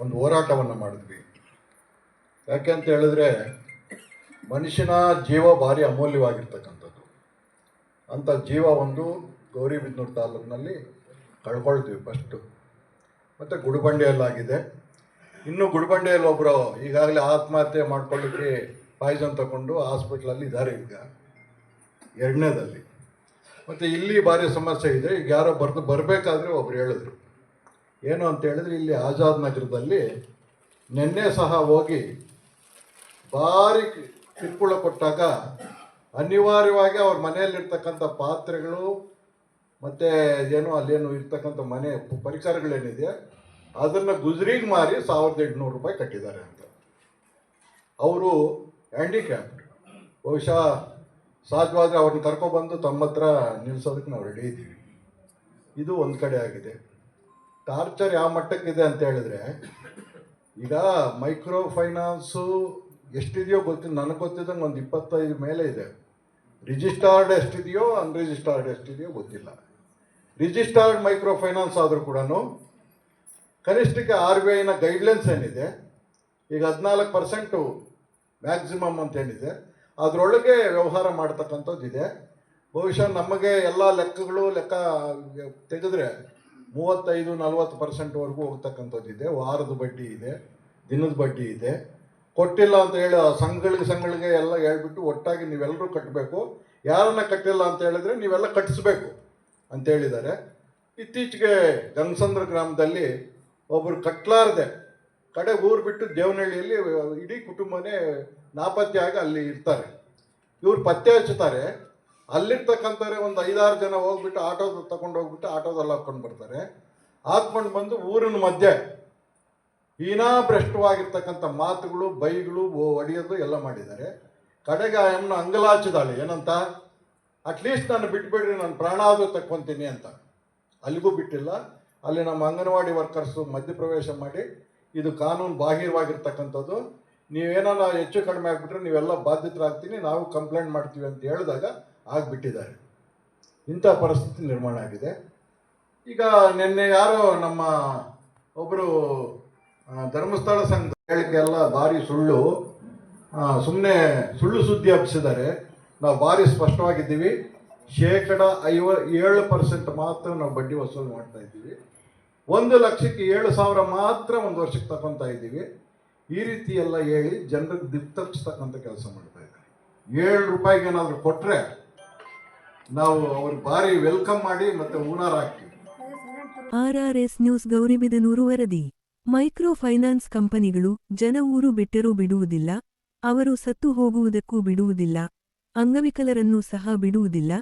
ಒಂದು ಹೋರಾಟವನ್ನು ಮಾಡಿದ್ವಿ. ಯಾಕೆ ಅಂತ ಹೇಳಿದ್ರೆ ಮನುಷ್ಯನ ಜೀವ ಭಾರಿ ಅಮೂಲ್ಯವಾಗಿರ್ತಕ್ಕಂಥದ್ದು. ಅಂಥ ಜೀವ ಒಂದು ಗೌರಿಬಿದನೂರು ತಾಲೂಕಿನಲ್ಲಿ ಕಳ್ಕೊಳ್ತೀವಿ ಫಸ್ಟು ಮತ್ತು ಗುಡಿಬಂಡೆಯಲ್ಲಾಗಿದೆ. ಇನ್ನು ಗುಡಿಬಂಡೆಯಲ್ಲಿ ಒಬ್ಬರು ಈಗಾಗಲೇ ಆತ್ಮಹತ್ಯೆ ಮಾಡ್ಕೊಳ್ಳಿಕ್ಕೆ ಪಾಯ್ಸನ್ ತಗೊಂಡು ಹಾಸ್ಪಿಟ್ಲಲ್ಲಿ ಇದ್ದಾರೆ ಈಗ. ಎರಡನೇದಲ್ಲಿ. ಮತ್ತು ಇಲ್ಲಿ ಭಾರಿ ಸಮಸ್ಯೆ ಇದೆ. ಈಗ ಯಾರೋ ಬರೆದು ಬರಬೇಕಾದ್ರೆ ಒಬ್ರು ಹೇಳಿದ್ರು. ಏನು ಅಂತ ಹೇಳಿದ್ರೆ ಇಲ್ಲಿ ಆಜಾದ್ ನಗರದಲ್ಲಿ ನಿನ್ನೆ ಸಹ ಹೋಗಿ ಭಾರಿ ಕಿರುಕುಳ ಕೊಟ್ಟಾಗ ಅನಿವಾರ್ಯವಾಗಿ ಅವ್ರ ಮನೆಯಲ್ಲಿರ್ತಕ್ಕಂಥ ಪಾತ್ರೆಗಳು ಮತ್ತು ಏನು ಅಲ್ಲೇನು ಇರ್ತಕ್ಕಂಥ ಮನೆ ಪರಿಕರಗಳೇನಿದೆ ಅದನ್ನು ಗುಜರಿಗೆ ಮಾರಿ ಸಾವಿರದ ಎಂಟುನೂರು ರೂಪಾಯಿ ಕಟ್ಟಿದ್ದಾರೆ ಅಂತ. ಅವರು ಹ್ಯಾಂಡಿಕ್ಯಾಪ್ ಬಹುಶಃ ಸಾಧ್ಯವಾದರೆ ಅವ್ರನ್ನ ಕರ್ಕೊಬಂದು ತಮ್ಮ ಹತ್ರ ನಿಲ್ಲಿಸೋದಕ್ಕೆ ನಾವು ರೆಡಿ ಇದ್ದೀವಿ. ಇದು ಒಂದು ಕಡೆ ಆಗಿದೆ. ಟಾರ್ಚರ್ ಯಾವ ಮಟ್ಟಕ್ಕಿದೆ ಅಂತ ಹೇಳಿದ್ರೆ, ಈಗ ಮೈಕ್ರೋ ಫೈನಾನ್ಸು ಎಷ್ಟಿದೆಯೋ ಗೊತ್ತಿಲ್ಲ, ನನಗೆ ಗೊತ್ತಿದ್ದಂಗೆ ಒಂದು ಇಪ್ಪತ್ತೈದು ಮೇಲೆ ಇದೆ. ರಿಜಿಸ್ಟರ್ಡ್ ಎಷ್ಟಿದೆಯೋ ಅನ್ರಿಜಿಸ್ಟರ್ಡ್ ಎಷ್ಟಿದೆಯೋ ಗೊತ್ತಿಲ್ಲ. ರಿಜಿಸ್ಟರ್ಡ್ ಮೈಕ್ರೋ ಫೈನಾನ್ಸ್ ಆದರೂ ಕೂಡ ಕನಿಷ್ಠಕ್ಕೆ ಆರ್ ಬಿ ಐನ ಗೈಡ್ಲೈನ್ಸ್ ಏನಿದೆ, ಈಗ ಹದಿನಾಲ್ಕು ಪರ್ಸೆಂಟು ಮ್ಯಾಕ್ಸಿಮಮ್ ಅಂತ ಏನಿದೆ, ಅದರೊಳಗೆ ವ್ಯವಹಾರ ಮಾಡ್ತಕ್ಕಂಥದ್ದು ಇದೆ ಬಹುಶಃ ನಮಗೆ ಎಲ್ಲ ಲೆಕ್ಕಗಳು ಲೆಕ್ಕ ತೆಗೆದ್ರೆ ಮೂವತ್ತೈದು, ನಲವತ್ತು ಪರ್ಸೆಂಟ್ವರೆಗೂ ಹೋಗ್ತಕ್ಕಂಥದ್ದು ಇದೆ. ವಾರದ ಬಡ್ಡಿ ಇದೆ, ದಿನದ ಬಡ್ಡಿ ಇದೆ. ಕೊಟ್ಟಿಲ್ಲ ಅಂತ ಹೇಳಿ ಸಂಘಗಳಿಗೆ ಸಂಘಗಳಿಗೆ ಎಲ್ಲ ಹೇಳ್ಬಿಟ್ಟು ಒಟ್ಟಾಗಿ ನೀವೆಲ್ಲರೂ ಕಟ್ಟಬೇಕು ಯಾರನ್ನ ಕಟ್ಟಿಲ್ಲ ಅಂತ ಹೇಳಿದ್ರೆ ನೀವೆಲ್ಲ ಕಟ್ಟಿಸ್ಬೇಕು ಅಂತ ಹೇಳಿದ್ದಾರೆ. ಇತ್ತೀಚೆಗೆ ಗಂಗಸಂದ್ರ ಗ್ರಾಮದಲ್ಲಿ ಒಬ್ಬರು ಕಟ್ಲಾರ್ದೆ, ಕಡೆ ಊರು ಬಿಟ್ಟು ದೇವನಹಳ್ಳಿಯಲ್ಲಿ ಇಡೀ ಕುಟುಂಬನೇ ನಾಪತ್ತೆ ಆಗಿ ಅಲ್ಲಿ ಇರ್ತಾರೆ. ಇವ್ರು ಪತ್ತೆ ಹಚ್ಚುತ್ತಾರೆ ಅಲ್ಲಿರ್ತಕ್ಕಂಥವ್ರೆ ಒಂದು ಐದಾರು ಜನ ಹೋಗ್ಬಿಟ್ಟು ಆಟೋದ ತಗೊಂಡು ಹೋಗ್ಬಿಟ್ಟು ಆಟೋದಲ್ಲಿ ಹಾಕ್ಕೊಂಡು ಬರ್ತಾರೆ. ಹಾಕ್ಕೊಂಡು ಬಂದು ಊರಿನ ಮಧ್ಯೆ ಹೀನಾಭ್ರಷ್ಟವಾಗಿರ್ತಕ್ಕಂಥ ಮಾತುಗಳು, ಬೈಗಳು ಒಡೆಯೋದು ಎಲ್ಲ ಮಾಡಿದ್ದಾರೆ. ಕಡೆಗೆ ಆ ಎಮ್ಮನ ಅಂಗಲಾಚಿದಾಳೆ. ಏನಂತ? ಅಟ್ಲೀಸ್ಟ್ ನಾನು ಬಿಟ್ಬಿಡ್ರಿ, ನಾನು ಪ್ರಾಣಾದರೂ ತಕ್ಕೊಂತೀನಿ ಅಂತ. ಅಲ್ಲಿಗೂ ಬಿಟ್ಟಿಲ್ಲ. ಅಲ್ಲಿ ನಮ್ಮ ಅಂಗನವಾಡಿ ವರ್ಕರ್ಸು ಮಧ್ಯಪ್ರವೇಶ ಮಾಡಿ, ಇದು ಕಾನೂನು ಬಾಹಿರವಾಗಿರ್ತಕ್ಕಂಥದ್ದು. ನೀವೇನಾರ ಹೆಚ್ಚು ಕಡಿಮೆ ಆಗಿಬಿಟ್ರೆ ನೀವೆಲ್ಲ ಬಾಧಿತರಾಗ್ತೀನಿ ನಾವು ಕಂಪ್ಲೇಂಟ್ ಮಾಡ್ತೀವಿ ಅಂತ ಹೇಳಿದಾಗ ಆಗಿಬಿಟ್ಟಿದ್ದಾರೆ. ಇಂಥ ಪರಿಸ್ಥಿತಿ ನಿರ್ಮಾಣ ಆಗಿದೆ. ಈಗ ನಿನ್ನೆ ಯಾರೋ ನಮ್ಮ ಒಬ್ಬರು ಧರ್ಮಸ್ಥಳ ಸಂಘ ಹೇಳಿಕೆಲ್ಲ ಭಾರಿ ಸುಳ್ಳು. ಸುಮ್ಮನೆ ಸುಳ್ಳು ಸುದ್ದಿ ಹಬ್ಬಿಸಿದ್ದಾರೆ. ನಾವು ಭಾರಿ ಸ್ಪಷ್ಟವಾಗಿದ್ದೀವಿ. ಶೇಕಡ ಐವ, ಏಳು ಪರ್ಸೆಂಟ್ ಮಾತ್ರ ನಾವು ಬಡ್ಡಿ ವಸೂಲು ಮಾಡ್ತಾ ಇದ್ದೀವಿ. ಒಂದು ಲಕ್ಷಕ್ಕೆ ಏಳು ಸಾವಿರ ಮಾತ್ರ ಒಂದು ವರ್ಷಕ್ಕೆ ತಗೊತಾ ಇದ್ದೀವಿ. ಈ ರೀತಿ ಎಲ್ಲ ಹೇಳಿ ಜನರಿಗೆ ದಿಕ್ತಪ್ಪಿಸ್ತಕ್ಕಂಥ ಕೆಲಸ ಮಾಡ್ತಾ ಇದ್ದಾರೆ. ಏಳು ರೂಪಾಯಿಗೆ ಏನಾದರೂ ಕೊಟ್ಟರೆ ನಾವು ಅವ್ರ ಭಾರಿ ವೆಲ್ಕಮ್ ಮಾಡಿ ಮತ್ತೆ ಹೂನಾರ ಹಾಕ್ತೀವಿ. ಆರ್ಆರ್ಎಸ್ ನ್ಯೂಸ್ ಗೌರಿಬಿದನೂರು ವರದಿ. ಮೈಕ್ರೋ ಫೈನಾನ್ಸ್ ಕಂಪನಿಗಳು ಜನ ಊರು ಬಿಟ್ಟರೂ ಬಿಡುವುದಿಲ್ಲ, ಅವರು ಸತ್ತು ಹೋಗುವುದಕ್ಕೂ ಬಿಡುವುದಿಲ್ಲ, ಅಂಗವಿಕಲರನ್ನು ಸಹ ಬಿಡುವುದಿಲ್ಲ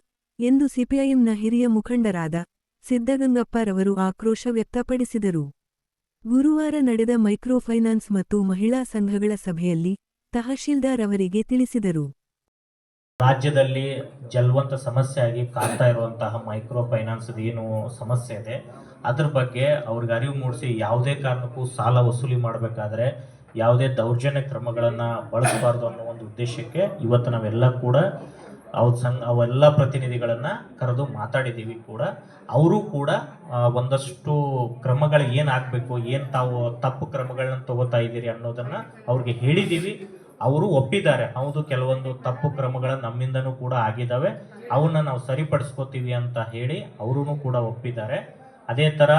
ಎಂದು ಸಿಪಿಐಎಂನ ಹಿರಿಯ ಮುಖಂಡರಾದ ಸಿದ್ದಗಂಗಪ್ಪರವರು ಆಕ್ರೋಶ ವ್ಯಕ್ತಪಡಿಸಿದರು. ಗುರುವಾರ ನಡೆದ ಮೈಕ್ರೋ ಫೈನಾನ್ಸ್ ಮತ್ತು ಮಹಿಳಾ ಸಂಘಗಳ ಸಭೆಯಲ್ಲಿ ತಹಶೀಲ್ದಾರ್ ಅವರಿಗೆ ತಿಳಿಸಿದರು. ರಾಜ್ಯದಲ್ಲಿ ಜಲ್ವಂತ ಸಮಸ್ಯೆ ಆಗಿ ಕಾಡ್ತಾ ಇರುವಂತಹ ಮೈಕ್ರೋ ಫೈನಾನ್ಸ್ ಏನು ಸಮಸ್ಯೆ ಇದೆ, ಅದ್ರ ಬಗ್ಗೆ ಅವ್ರಿಗೆ ಅರಿವು ಮೂಡಿಸಿ ಯಾವುದೇ ಕಾರಣಕ್ಕೂ ಸಾಲ ವಸೂಲಿ ಮಾಡಬೇಕಾದ್ರೆ ಯಾವುದೇ ದೌರ್ಜನ್ಯ ಕ್ರಮಗಳನ್ನು ಬಳಸಬಾರ್ದು ಅನ್ನೋ ಒಂದು ಉದ್ದೇಶಕ್ಕೆ ಇವತ್ತು ನಾವೆಲ್ಲ ಕೂಡ ಅವ್ರ ಸಂಘ, ಅವೆಲ್ಲ ಪ್ರತಿನಿಧಿಗಳನ್ನು ಕರೆದು ಮಾತಾಡಿದ್ದೀವಿ ಕೂಡ. ಅವರು ಕೂಡ ಒಂದಷ್ಟು ಕ್ರಮಗಳು ಏನು ಆಗಬೇಕು, ಏನು ತಾವು ತಪ್ಪು ಕ್ರಮಗಳನ್ನ ತಗೋತಾ ಇದ್ದೀರಿ ಅನ್ನೋದನ್ನು ಅವ್ರಿಗೆ ಹೇಳಿದ್ದೀವಿ. ಅವರು ಒಪ್ಪಿದ್ದಾರೆ. ಹೌದು, ಕೆಲವೊಂದು ತಪ್ಪು ಕ್ರಮಗಳು ನಮ್ಮಿಂದನೂ ಕೂಡ ಆಗಿದ್ದಾವೆ. ಅವನ್ನ ನಾವು ಸರಿಪಡಿಸ್ಕೋತೀವಿ ಅಂತ ಹೇಳಿ ಅವರೂ ಕೂಡ ಒಪ್ಪಿದ್ದಾರೆ. ಅದೇ ಥರ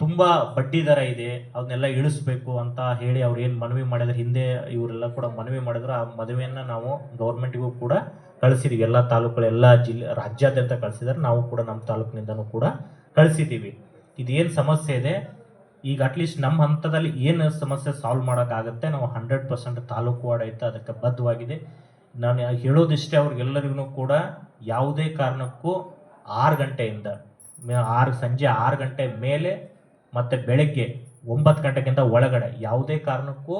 ತುಂಬ ಬಡ್ಡಿ ದರ ಇದೆ. ಅವನ್ನೆಲ್ಲ ಇಳಿಸ್ಬೇಕು ಅಂತ ಹೇಳಿ ಅವ್ರು ಏನು ಮನವಿ ಮಾಡಿದ್ರೆ, ಹಿಂದೆ ಇವರೆಲ್ಲ ಕೂಡ ಮನವಿ ಮಾಡಿದ್ರು, ಆ ಮದುವೆಯನ್ನು ನಾವು ಗೌರ್ಮೆಂಟ್ಗೂ ಕೂಡ ಕಳಿಸಿದೀವಿ. ಎಲ್ಲ ತಾಲೂಕುಗಳು ಎಲ್ಲ ಜಿಲ್ಲೆ, ರಾಜ್ಯಾದ್ಯಂತ ಕಳಿಸಿದ್ದಾರೆ ನಾವು ಕೂಡ ನಮ್ಮ ತಾಲೂಕಿನಿಂದನೂ ಕೂಡ ಕಳಿಸಿದ್ದೀವಿ ಇದೇನು ಸಮಸ್ಯೆ ಇದೆ ಈಗ ಅಟ್ಲೀಸ್ಟ್ ನಮ್ಮ ಹಂತದಲ್ಲಿ ಏನು ಸಮಸ್ಯೆ ಸಾಲ್ವ್ ಮಾಡೋಕ್ಕಾಗುತ್ತೆ ನಾವು ಹಂಡ್ರೆಡ್ ಪರ್ಸೆಂಟ್ ತಾಲೂಕು ಆಡಳಿತ ಅದಕ್ಕೆ ಬದ್ಧವಾಗಿದೆ. ನಾನು ಹೇಳೋದಿಷ್ಟೇ ಅವ್ರಿಗೆಲ್ಲರಿಗೂ ಕೂಡ ಯಾವುದೇ ಕಾರಣಕ್ಕೂ ಆರು ಗಂಟೆಯಿಂದ ಆರು, ಸಂಜೆ ಆರು ಗಂಟೆ ಮೇಲೆ ಮತ್ತು ಬೆಳಗ್ಗೆ ಒಂಬತ್ತು ಗಂಟೆಗಿಂತ ಒಳಗಡೆ ಯಾವುದೇ ಕಾರಣಕ್ಕೂ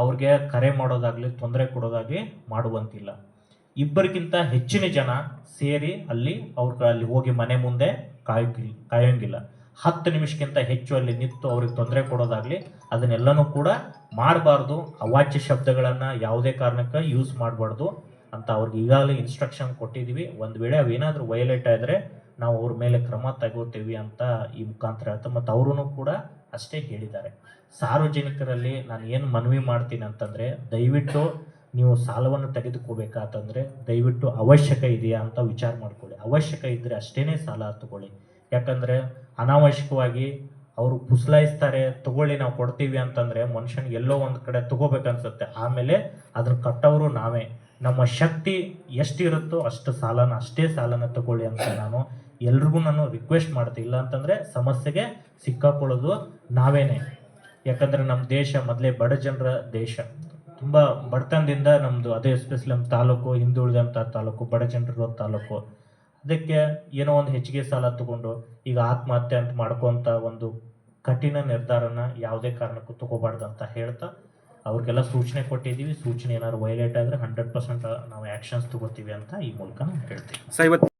ಅವ್ರಿಗೆ ಕರೆ ಮಾಡೋದಾಗಲಿ, ತೊಂದರೆ ಕೊಡೋದಾಗಲಿ ಮಾಡುವಂತಿಲ್ಲ. ಇಬ್ಬರಿಗಿಂತ ಹೆಚ್ಚಿನ ಜನ ಸೇರಿ ಅಲ್ಲಿ ಅವ್ರ ಅಲ್ಲಿ ಹೋಗಿ ಮನೆ ಮುಂದೆ ಕಾಯೋಕಿಲ್ಲ ಕಾಯೋಂಗಿಲ್ಲ. ಹತ್ತು ನಿಮಿಷಕ್ಕಿಂತ ಹೆಚ್ಚು ಅಲ್ಲಿ ನಿಂತು ಅವ್ರಿಗೆ ತೊಂದರೆ ಕೊಡೋದಾಗಲಿ ಅದನ್ನೆಲ್ಲನೂ ಕೂಡ ಮಾಡಬಾರ್ದು. ಅವಾಚ್ಯ ಶಬ್ದಗಳನ್ನು ಯಾವುದೇ ಕಾರಣಕ್ಕೆ ಯೂಸ್ ಮಾಡಬಾರ್ದು ಅಂತ ಅವ್ರಿಗೆ ಈಗಾಗಲೇ ಇನ್ಸ್ಟ್ರಕ್ಷನ್ ಕೊಟ್ಟಿದ್ದೀವಿ ಒಂದು ವೇಳೆ ಅವೇನಾದರೂ ವೈಲೇಟ್ ಆದರೆ ನಾವು ಅವ್ರ ಮೇಲೆ ಕ್ರಮ ತಗೋತೀವಿ ಅಂತ ಈ ಮುಖಾಂತರ ಹೇಳ್ತಾ ಮತ್ತು ಅವರು ಕೂಡ ಅಷ್ಟೇ ಹೇಳಿದ್ದಾರೆ. ಸಾರ್ವಜನಿಕರಲ್ಲಿ ನಾನು ಏನು ಮನವಿ ಮಾಡ್ತೀನಿ ಅಂತಂದರೆ ದಯವಿಟ್ಟು ನೀವು ಸಾಲವನ್ನು ತೆಗೆದುಕೋಬೇಕಾತಂದರೆ ದಯವಿಟ್ಟು ಅವಶ್ಯಕ ಇದೆಯಾ ಅಂತ ವಿಚಾರ ಮಾಡ್ಕೊಳ್ಳಿ. ಅವಶ್ಯಕ ಇದ್ದರೆ ಅಷ್ಟೇ ಸಾಲ ತಗೊಳ್ಳಿ. ಯಾಕಂದರೆ ಅನಾವಶ್ಯಕವಾಗಿ ಅವರು ಪುಸ್ಲಾಯಿಸ್ತಾರೆ, ತಗೊಳ್ಳಿ ನಾವು ಕೊಡ್ತೀವಿ ಅಂತಂದರೆ ಮನುಷ್ಯನಿಗೆ ಎಲ್ಲೋ ಒಂದು ಕಡೆ ತಗೋಬೇಕನ್ಸುತ್ತೆ ಆಮೇಲೆ ಅದನ್ನ ಕಟ್ಟವರು ನಾವೇ. ನಮ್ಮ ಶಕ್ತಿ ಎಷ್ಟಿರುತ್ತೋ ಅಷ್ಟು ಸಾಲನ, ಅಷ್ಟೇ ಸಾಲನ ತಗೊಳ್ಳಿ ಅಂತ ನಾನು ಎಲ್ರಿಗೂ ನಾನು ರಿಕ್ವೆಸ್ಟ್ ಮಾಡ್ತೀನಿ ಇಲ್ಲ ಅಂತಂದರೆ ಸಮಸ್ಯೆಗೆ ಸಿಕ್ಕಾಕೊಳ್ಳೋದು ನಾವೇನೆ. ಯಾಕಂದರೆ ನಮ್ಮ ದೇಶ ಮೊದಲೇ ಬಡ ಜನರ ದೇಶ. ತುಂಬ ಬಡತನದಿಂದ ನಮ್ಮದು ಅದೇ ಎಸ್ಪೆಷಲಿ ನಮ್ಮ ತಾಲೂಕು ಹಿಂದುಳಿದಂಥ ತಾಲೂಕು, ಬಡ ಜನರಿರೋ ತಾಲೂಕು. ಅದಕ್ಕೆ ಏನೋ ಒಂದು ಹೆಚ್ಚಿಗೆ ಸಾಲ ತಗೊಂಡು ಈಗ ಆತ್ಮಹತ್ಯೆ ಅಂತ ಮಾಡ್ಕೊಂತ ಒಂದು ಕಠಿಣ ನಿರ್ಧಾರನ ಯಾವುದೇ ಕಾರಣಕ್ಕೂ ತಗೋಬಾರ್ದು ಅಂತ ಹೇಳ್ತಾ ಅವ್ರಿಗೆಲ್ಲ ಸೂಚನೆ ಕೊಟ್ಟಿದ್ದೀವಿ. ಸೂಚನೆ ಏನಾದ್ರು ವೈಲೇಟ್ ಆದರೆ ಹಂಡ್ರೆಡ್ ಪರ್ಸೆಂಟ್ ನಾವು ಆ್ಯಕ್ಷನ್ಸ್ ತಗೋತೀವಿ ಅಂತ ಈ ಮೂಲಕ ಸರ್, ಇವತ್ತು